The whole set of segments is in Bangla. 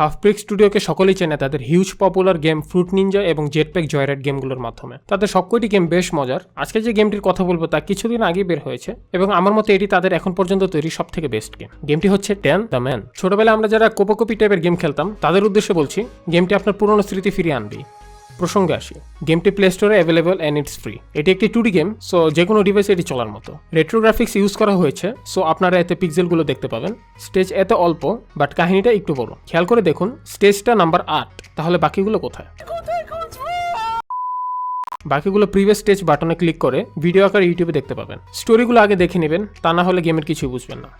হাফপ্রিক স্টুডিওকে সকলেই চেনে তাদের huge popular game Fruit Ninja এবং জেটপ্যাক জয়রাইড গেমগুলোর মাধ্যমে। তাদের সবকটি গেম বেশ মজার। আজকে যে গেমটির কথা বলব তা কিছুদিন আগে বের হয়েছে এবং আমার মতে এটি তাদের এখন পর্যন্ত তৈরি সব থেকে বেস্ট গেম গেমটি হচ্ছে টেন দ্য ম্যান ছোটবেলায় আমরা যারা কোপোকপি টাইপের গেম খেলতাম, তাদের উদ্দেশ্যে বলছি গেমটি আপনার পুরনো স্মৃতি ফিরিয়ে আনবেই। প্রসঙ্গে আসি। গেমটি প্লে স্টোরে অ্যাভেলেবল অ্যান্ড ইটস ফ্রি এটি একটি টুডি গেম সো যে কোনো ডিভাইসে এটি চলার মতো। রেট্রোগ্রাফিক্স ইউজ করা হয়েছে সো আপনারা এতে পিক্সেলগুলো দেখতে পাবেন। স্টেজ এত অল্প বাট কাহিনীটা একটু বড়। খেয়াল করে দেখুন স্টেজটা নাম্বার আট তাহলে বাকিগুলো কোথায়? বাকিগুলো প্রিভিয়াস স্টেজ বাটনে ক্লিক করে ভিডিও আকার ইউটিউবে দেখতে পাবেন। স্টোরিগুলো আগে দেখে নেবেন, তা না হলে গেমের কিছুই বুঝবেন না।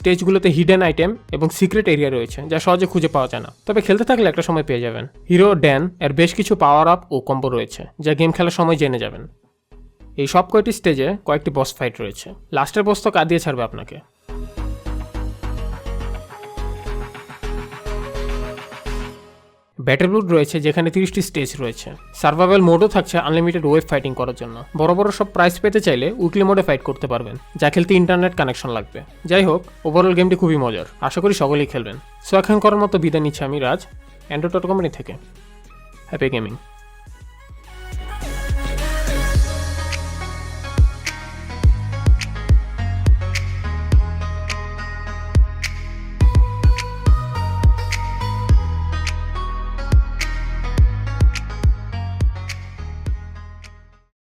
স্টেজগুলোতে হিডেন আইটেম এবং সিক্রেট এরিয়া রয়েছে, যা সহজে খুঁজে পাওয়া যায় না। তবে খেলতে থাকলে একটা সময় পেয়ে যাবেন। হিরো ড্যান এর বেশ কিছু পাওয়ার আপ ও কম্বো রয়েছে, যা গেম খেলার সময় জেনে যাবেন। এই সব কয়টি স্টেজে কয়েকটি বস ফাইট রয়েছে। লাস্টের বস তো কাঁদিয়ে ছাড়বে আপনাকে। ব্যাটেল মোড রয়েছে, যেখানে তিরিশটি স্টেজ রয়েছে। সার্ভাইভাল মোডও থাকছে আনলিমিটেড ওয়েব ফাইটিং করার জন্য। বড় বড় সব প্রাইস পেতে চাইলে উইকলি মোডে ফাইট করতে পারবেন, যা খেলতে ইন্টারনেট কানেকশন লাগবে। যাই হোক ওভারঅল গেমটি খুবই মজার। আশা করি সকলেই খেলবেন। সো এখন করার মতো বিদায় নিচ্ছি আমি, রাজ অ্যান্ড্রয়েড ডট কোম্পানি থেকে। Happy gaming